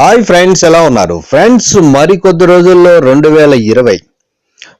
Hi friends ఎలా ఉన్నారు? Friends మరి కొద్ది రోజుల్లో రెండు వేల ఇరవై.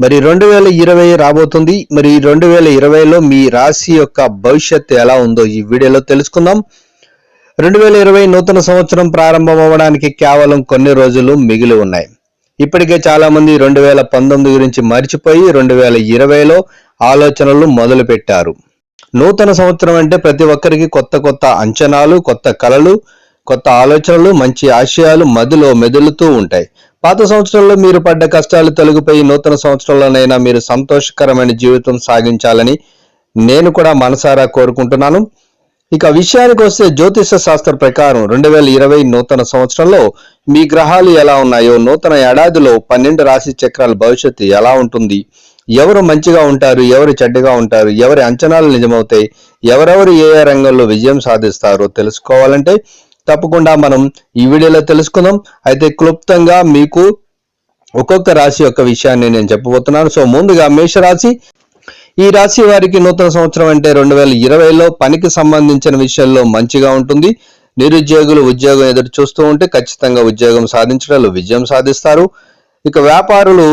మరి రెండు వేల ఇరవై రాబోతుంది. మరి రెండు వేల ఇరవైలో మీ రాశి యొక్క భవిష్యత్తు ఎలా ఉందో ఈ వీడియోలో తెలుసుకుందాం. రెండు వేల ఇరవై నూతన సంవత్సరం ప్రారంభం అవ్వడానికి కేవలం కొన్ని రోజులు మిగిలి ఉన్నాయి. ఇప్పటికే చాలా మంది రెండు వేల పంతొమ్మిది గురించి మర్చిపోయి రెండు వేల ఇరవైలో ఆలోచనలు మొదలు పెట్టారు నూతన సంవత్సరం అంటే ప్రతి ఒక్కరికి కొత్త కొత్త అంచనాలు కొత్త కళలు కొత్త ఆలోచనలు మంచి ఆశయాలు మదిలో మెదులుతూ ఉంటాయి. పాత సంవత్సరంలో మీరు పడ్డ కష్టాలు తొలగిపోయి నూతన సంవత్సరంలోనైనా మీరు సంతోషకరమైన జీవితం సాగించాలని నేను కూడా మనసారా కోరుకుంటున్నాను. ఇక విషయానికి వస్తే జ్యోతిష శాస్త్ర ప్రకారం రెండు వేల ఇరవై నూతన సంవత్సరంలో మీ గ్రహాలు ఎలా ఉన్నాయో నూతన ఏడాదిలో పన్నెండు రాశి చక్రాల భవిష్యత్తు ఎలా ఉంటుంది? ఎవరు మంచిగా ఉంటారు? ఎవరు చెడ్డగా ఉంటారు? ఎవరి అంచనాలు నిజమవుతాయి? ఎవరెవరు ఏ ఏ రంగంలో విజయం సాధిస్తారో తెలుసుకోవాలంటే తప్పకుండా మనం ఈ వీడియోలో తెలుసుకుందాం. అయితే క్లుప్తంగా మీకు ఒక్కొక్క రాశి యొక్క విషయాన్ని నేను చెప్పబోతున్నాను. సో ముందుగా మేషరాశి ఈ రాశి వారికి నూతన సంవత్సరం అంటే రెండు వేల ఇరవైలో పనికి సంబంధించిన విషయంలో మంచిగా ఉంటుంది. నిరుద్యోగులు ఉద్యోగం ఎదురు చూస్తూ ఉంటే ఖచ్చితంగా ఉద్యోగం సాధించడంలో విజయం సాధిస్తారు. ఇక వ్యాపారులు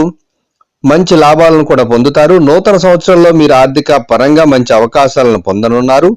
మంచి లాభాలను కూడా పొందుతారు. నూతన సంవత్సరంలో మీరు ఆర్థిక పరంగా మంచి అవకాశాలను పొందనున్నారు.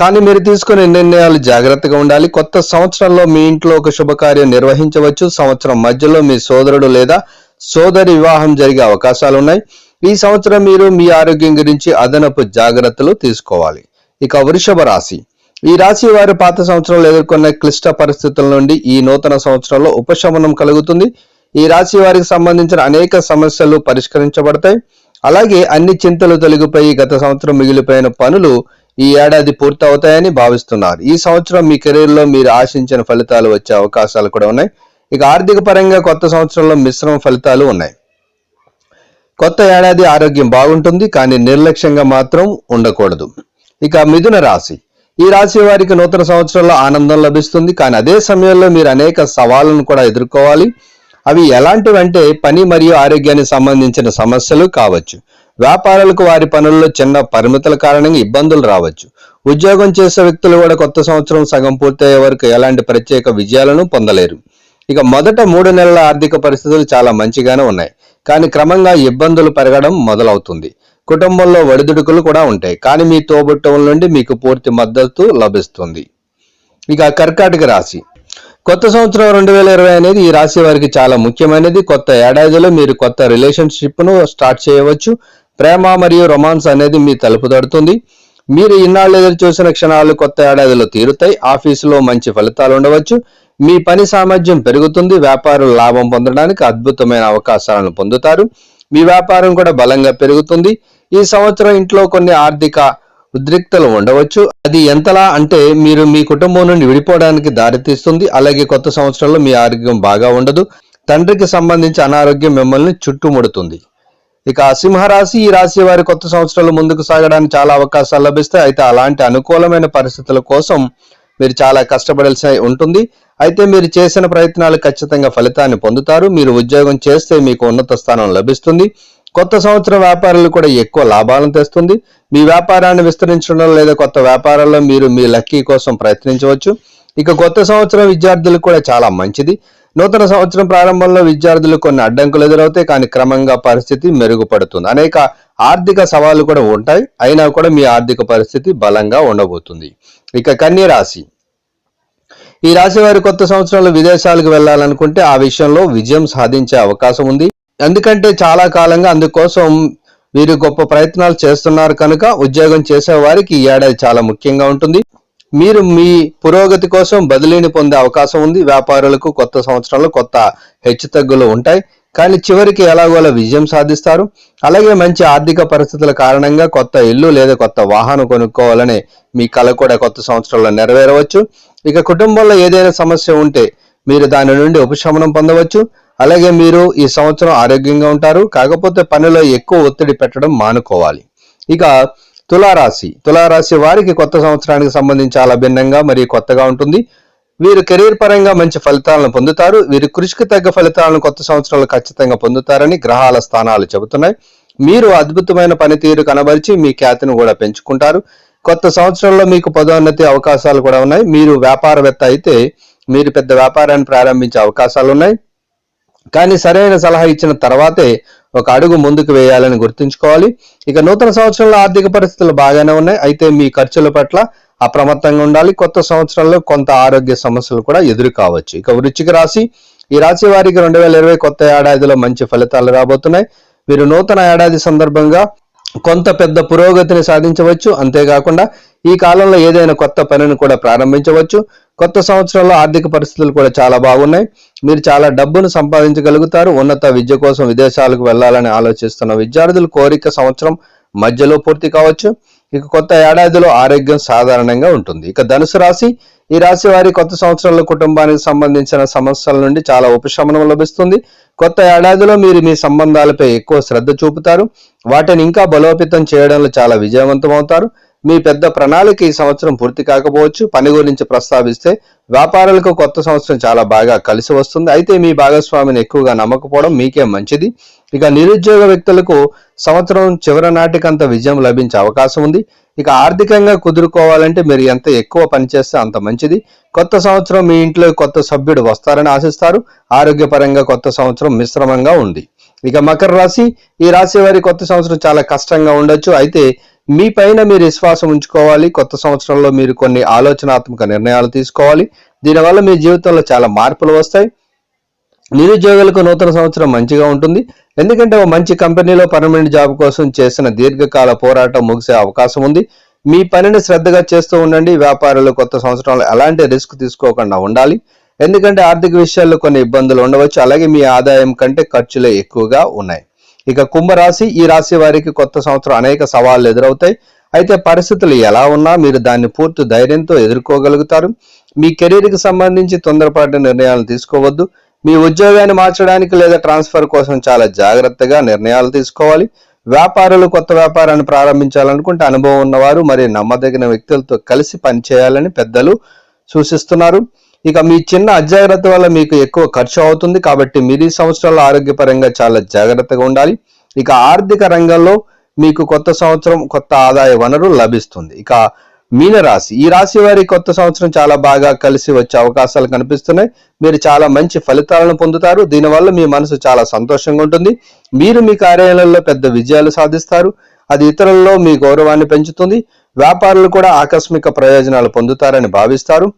కానీ మీరు తీసుకునే నిర్ణయాలు జాగ్రత్తగా ఉండాలి. కొత్త సంవత్సరంలో మీ ఇంట్లో ఒక శుభకార్యం నిర్వహించవచ్చు. సంవత్సరం మధ్యలో మీ సోదరుడు లేదా సోదరి వివాహం జరిగే అవకాశాలు ఉన్నాయి ఈ సంవత్సరం మీరు మీ ఆరోగ్యం గురించి అదనపు జాగ్రత్తలు తీసుకోవాలి. ఇక వృషభ రాశి. ఈ రాశి వారు పాత సంవత్సరంలో ఎదుర్కొన్న క్లిష్ట పరిస్థితుల నుండి ఈ నూతన సంవత్సరంలో ఉపశమనం కలుగుతుంది. ఈ రాశి వారికి సంబంధించిన అనేక సమస్యలు పరిష్కరించబడతాయి. అలాగే అన్ని చింతలు తొలగిపోయి గత సంవత్సరం మిగిలిపోయిన పనులు ఈ ఏడాది పూర్తవుతాయని భావిస్తున్నారు. ఈ సంవత్సరం మీ కెరీర్లో మీరు ఆశించిన ఫలితాలు వచ్చే అవకాశాలు కూడా ఉన్నాయి. ఇక ఆర్థిక పరంగా కొత్త సంవత్సరంలో మిశ్రమ ఫలితాలు ఉన్నాయి. కొత్త ఏడాది ఆరోగ్యం బాగుంటుంది కానీ నిర్లక్ష్యంగా మాత్రం ఉండకూడదు. ఇక మిథున రాశి. ఈ రాశి వారికి నూతన సంవత్సరంలో ఆనందం లభిస్తుంది కానీ అదే సమయంలో మీరు అనేక సవాళ్ళను కూడా ఎదుర్కోవాలి. అవి ఎలాంటివంటే పని మరియు ఆరోగ్యానికి సంబంధించిన సమస్యలు కావచ్చు. వ్యాపారులకు వారి పనుల్లో చిన్న పరిమితుల కారణంగా ఇబ్బందులు రావచ్చు. ఉద్యోగం చేసే వ్యక్తులు కూడా కొత్త సంవత్సరం సగం పూర్తయ్యే వరకు ఎలాంటి ప్రత్యేక విజయాలను పొందలేరు. ఇక మొదట మూడు నెలల ఆర్థిక పరిస్థితులు చాలా మంచిగానే ఉన్నాయి. కానీ క్రమంగా ఇబ్బందులు పెరగడం మొదలవుతుంది. కుటుంబంలో ఒడిదుడుకులు కూడా ఉంటాయి. కానీ మీ తోబుట్టం నుండి మీకు పూర్తి మద్దతు లభిస్తుంది. ఇక కర్కాటక రాశి. కొత్త సంవత్సరం రెండు వేల ఇరవై అనేది ఈ రాశి వారికి చాలా ముఖ్యమైనది. కొత్త ఏడాదిలో మీరు కొత్త రిలేషన్షిప్ను స్టార్ట్ చేయవచ్చు. ప్రేమ మరియు రొమాన్స్ అనేది మీ తలుపు తడుతుంది. మీరు ఇన్నాళ్ళు ఎదురు చూసిన క్షణాలు కొత్త ఏడాదిలో తీరుతాయి. ఆఫీసులో మంచి ఫలితాలు ఉండవచ్చు. మీ పని సామర్థ్యం పెరుగుతుంది వ్యాపారులు లాభం పొందడానికి అద్భుతమైన అవకాశాలను పొందుతారు. మీ వ్యాపారం కూడా బలంగా పెరుగుతుంది. ఈ సంవత్సరం ఇంట్లో కొన్ని ఆర్థిక ఉద్రిక్తలు ఉండవచ్చు. అది ఎంతలా అంటే మీరు మీ కుటుంబం నుండి విడిపోవడానికి దారితీస్తుంది. అలాగే కొత్త సంవత్సరంలో మీ ఆరోగ్యం బాగా ఉండదు. తండ్రికి సంబంధించి అనారోగ్యం మిమ్మల్ని చుట్టుముడుతుంది. ఇక సింహరాశి ఈ రాశి వారి కొత్త సంవత్సరాలు ముందుకు సాగడానికి చాలా అవకాశాలు లభిస్తాయి. అయితే అలాంటి అనుకూలమైన పరిస్థితుల కోసం మీరు చాలా కష్టపడాల్సి ఉంటుంది. అయితే మీరు చేసిన ప్రయత్నాలు ఖచ్చితంగా ఫలితాన్ని పొందుతారు. మీరు ఉద్యోగం చేస్తే మీకు ఉన్నత స్థానం లభిస్తుంది. కొత్త సంవత్సరం వ్యాపారాలు కూడా ఎక్కువ లాభాలను తెస్తుంది. మీ వ్యాపారాన్ని విస్తరించడం లేదా కొత్త వ్యాపారాల్లో మీరు మీ లక్కీ కోసం ప్రయత్నించవచ్చు. ఇక కొత్త సంవత్సరం విద్యార్థులకు కూడా చాలా మంచిది. నూతన సంవత్సరం ప్రారంభంలో విద్యార్థులు కొన్ని అడ్డంకులు ఎదురవుతాయి. కానీ క్రమంగా పరిస్థితి మెరుగుపడుతుంది. అనేక ఆర్థిక సవాళ్ళు కూడా ఉంటాయి. అయినా కూడా మీ ఆర్థిక పరిస్థితి బలంగా ఉండబోతుంది. ఇక కన్యరాశి ఈ రాశి వారు కొత్త సంవత్సరంలో విదేశాలకు వెళ్ళాలనుకుంటే ఆ విషయంలో విజయం సాధించే అవకాశం ఉంది. ఎందుకంటే చాలా కాలంగా అందుకోసం వీరు గొప్ప ప్రయత్నాలు చేస్తున్నారు కనుక ఉద్యోగం చేసే వారికి ఈ ఏడాది చాలా ముఖ్యంగా ఉంటుంది. మీరు మీ పురోగతి కోసం బదిలీని పొందే అవకాశం ఉంది. వ్యాపారులకు కొత్త సంవత్సరంలో కొత్త హెచ్చుతగ్గులు ఉంటాయి. కానీ చివరికి ఎలాగోలా విజయం సాధిస్తారు. అలాగే మంచి ఆర్థిక పరిస్థితుల కారణంగా కొత్త ఇల్లు లేదా కొత్త వాహనం కొనుక్కోవాలనే మీ కళ కూడా కొత్త సంవత్సరంలో నెరవేరవచ్చు. ఇక కుటుంబంలో ఏదైనా సమస్య ఉంటే మీరు దాని నుండి ఉపశమనం పొందవచ్చు. అలాగే మీరు ఈ సంవత్సరం ఆరోగ్యంగా ఉంటారు. కాకపోతే పనిలో ఎక్కువ ఒత్తిడి పెట్టడం మానుకోవాలి. ఇక తులారాశి. తులారాశి వారికి కొత్త సంవత్సరానికి సంబంధించి చాలా భిన్నంగా మరియు కొత్తగా ఉంటుంది. వీరు కెరీర్ పరంగా మంచి ఫలితాలను పొందుతారు. వీరి కృషికి తగ్గ ఫలితాలను కొత్త సంవత్సరంలో ఖచ్చితంగా పొందుతారని గ్రహాల స్థానాలు చెబుతున్నాయి. మీరు అద్భుతమైన పనితీరు కనబరిచి మీ ఖ్యాతిని కూడా పెంచుకుంటారు. కొత్త సంవత్సరంలో మీకు పదోన్నతి అవకాశాలు కూడా ఉన్నాయి. మీరు వ్యాపారవేత్త అయితే మీరు పెద్ద వ్యాపారాన్ని ప్రారంభించే అవకాశాలు ఉన్నాయి. కానీ సరైన సలహా ఇచ్చిన తర్వాతే ఒక అడుగు ముందుకు వేయాలని గుర్తుంచుకోవాలి. ఇక నూతన సంవత్సరంలో ఆర్థిక పరిస్థితులు బాగానే ఉన్నాయి. అయితే మీ ఖర్చుల పట్ల అప్రమత్తంగా ఉండాలి. కొత్త సంవత్సరంలో కొంత ఆరోగ్య సమస్యలు కూడా ఎదురు కావచ్చు. ఇక వృచ్చిక రాశి ఈ రాశి వారికి రెండు వేల ఇరవై కొత్త ఏడాదిలో మంచి ఫలితాలు రాబోతున్నాయి. మీరు నూతన ఏడాది సందర్భంగా కొంత పెద్ద పురోగతిని సాధించవచ్చు. అంతేకాకుండా ఈ కాలంలో ఏదైనా కొత్త పనిని కూడా ప్రారంభించవచ్చు. కొత్త సంవత్సరంలో ఆర్థిక పరిస్థితులు కూడా చాలా బాగున్నాయి. మీరు చాలా డబ్బును సంపాదించగలుగుతారు. ఉన్నత విద్య కోసం విదేశాలకు వెళ్ళాలని ఆలోచిస్తున్న విద్యార్థులు కోరిక సంవత్సరం మధ్యలో పూర్తి కావచ్చు. ఇక కొత్త ఏడాదిలో ఆరోగ్యం సాధారణంగా ఉంటుంది. ఇక ధనుసు రాశి ఈ రాశి వారి కొత్త సంవత్సరంలో కుటుంబానికి సంబంధించిన సమస్యల నుండి చాలా ఉపశమనం లభిస్తుంది. కొత్త ఏడాదిలో మీరు మీ సంబంధాలపై ఎక్కువ శ్రద్ధ చూపుతారు. వాటిని ఇంకా బలోపేతం చేయడంలో చాలా విజయవంతం అవుతారు మీ పెద్ద ప్రణాళిక ఈ సంవత్సరం పూర్తి కాకపోవచ్చు. పని గురించి ప్రస్తావిస్తే వ్యాపారులకు కొత్త సంవత్సరం చాలా బాగా కలిసి వస్తుంది. అయితే మీ భాగస్వామిని ఎక్కువగా నమ్మకపోవడం మీకే మంచిది. ఇక నిరుద్యోగ వ్యక్తులకు సంవత్సరం చివరి నాటికంత విజయం లభించే అవకాశం ఉంది. ఇక ఆర్థికంగా కుదురుకోవాలంటే మీరు ఎంత ఎక్కువ పనిచేస్తే అంత మంచిది. కొత్త సంవత్సరం మీ ఇంట్లో కొత్త సభ్యుడు వస్తారని ఆశిస్తారు. ఆరోగ్యపరంగా కొత్త సంవత్సరం మిశ్రమంగా ఉంది. ఇక మకర రాశి ఈ రాశి వారి కొత్త సంవత్సరం చాలా కష్టంగా ఉండొచ్చు. అయితే మీ పైన మీరు విశ్వాసం ఉంచుకోవాలి. కొత్త సంవత్సరంలో మీరు కొన్ని ఆలోచనాత్మక నిర్ణయాలు తీసుకోవాలి. దీనివల్ల మీ జీవితంలో చాలా మార్పులు వస్తాయి. నిరుద్యోగులకు నూతన సంవత్సరం మంచిగా ఉంటుంది. ఎందుకంటే ఒక మంచి కంపెనీలో పర్మనెంట్ జాబ్ కోసం చేసిన దీర్ఘకాల పోరాటం ముగిసే అవకాశం ఉంది. మీ పనిని శ్రద్ధగా చేస్తూ ఉండండి. వ్యాపారులు కొత్త సంవత్సరంలో ఎలాంటి రిస్క్ తీసుకోకుండా ఉండాలి. ఎందుకంటే ఆర్థిక విషయాల్లో కొన్ని ఇబ్బందులు ఉండవచ్చు. అలాగే మీ ఆదాయం కంటే ఖర్చులే ఎక్కువగా ఉన్నాయి. ఇక కుంభరాశి ఈ రాశి వారికి కొత్త సంవత్సరం అనేక సవాళ్ళు ఎదురవుతాయి. అయితే పరిస్థితులు ఎలా ఉన్నా మీరు దాన్ని పూర్తి ధైర్యంతో ఎదుర్కోగలుగుతారు. మీ కెరీర్కి సంబంధించి తొందరపాటు నిర్ణయాలు తీసుకోవద్దు. మీ ఉద్యోగాన్ని మార్చడానికి లేదా ట్రాన్స్ఫర్ కోసం చాలా జాగ్రత్తగా నిర్ణయాలు తీసుకోవాలి. వ్యాపారులు కొత్త వ్యాపారాన్ని ప్రారంభించాలనుకుంటే అనుభవం ఉన్నవారు మరియు నమ్మదగిన వ్యక్తులతో కలిసి పనిచేయాలని పెద్దలు సూచిస్తున్నారు. ఇక మీ చిన్న అజాగ్రత్త వల్ల మీకు ఎక్కువ ఖర్చు అవుతుంది కాబట్టి మీరు ఈ సంవత్సరాల్లో ఆరోగ్యపరంగా చాలా జాగ్రత్తగా ఉండాలి. ఇక ఆర్థిక రంగంలో మీకు కొత్త సంవత్సరం కొత్త ఆదాయ వనరు లభిస్తుంది. ఇక మీనరాశి. ఈ రాశి వారి కొత్త సంవత్సరం చాలా బాగా కలిసి వచ్చే అవకాశాలు కనిపిస్తున్నాయి. మీరు చాలా మంచి ఫలితాలను పొందుతారు. దీనివల్ల మీ మనసు చాలా సంతోషంగా ఉంటుంది. మీరు మీ కార్యాలయంలో పెద్ద విజయాలు సాధిస్తారు. అది ఇతరులలో మీ గౌరవాన్ని పెంచుతుంది. వ్యాపారులు కూడా ఆకస్మిక ప్రయోజనాలు పొందుతారని భావిస్తారు.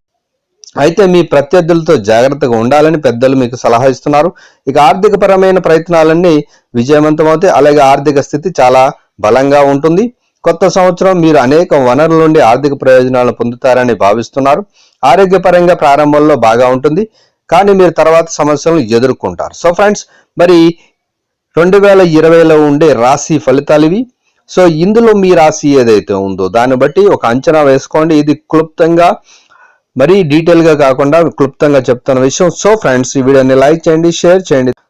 అయితే మీ ప్రత్యర్థులతో జాగ్రత్తగా ఉండాలని పెద్దలు మీకు సలహా ఇస్తున్నారు. ఇక ఆర్థికపరమైన ప్రయత్నాలన్నీ విజయవంతమవుతాయి అలాగే ఆర్థిక స్థితి చాలా బలంగా ఉంటుంది. కొత్త సంవత్సరం మీరు అనేక వనరుల నుండి ఆర్థిక ప్రయోజనాలను పొందుతారని భావిస్తున్నారు. ఆరోగ్యపరంగా ప్రారంభంలో బాగా ఉంటుంది. కానీ మీరు తర్వాత సమస్యలను ఎదుర్కొంటారు. సో ఫ్రెండ్స్ మరి రెండు వేల ఇరవైలో ఉండే రాశి ఫలితాలు ఇవి. సో ఇందులో మీ రాశి ఏదైతే ఉందో దాన్ని బట్టి ఒక అంచనా వేసుకోండి. ఇది క్లుప్తంగా మరీ డీటెయిల్గా కాకుండా క్లుప్తంగా చెప్తున్న విషయం. సో ఫ్రెండ్స్ ఈ వీడియోని లైక్ చేయండి షేర్ చేయండి.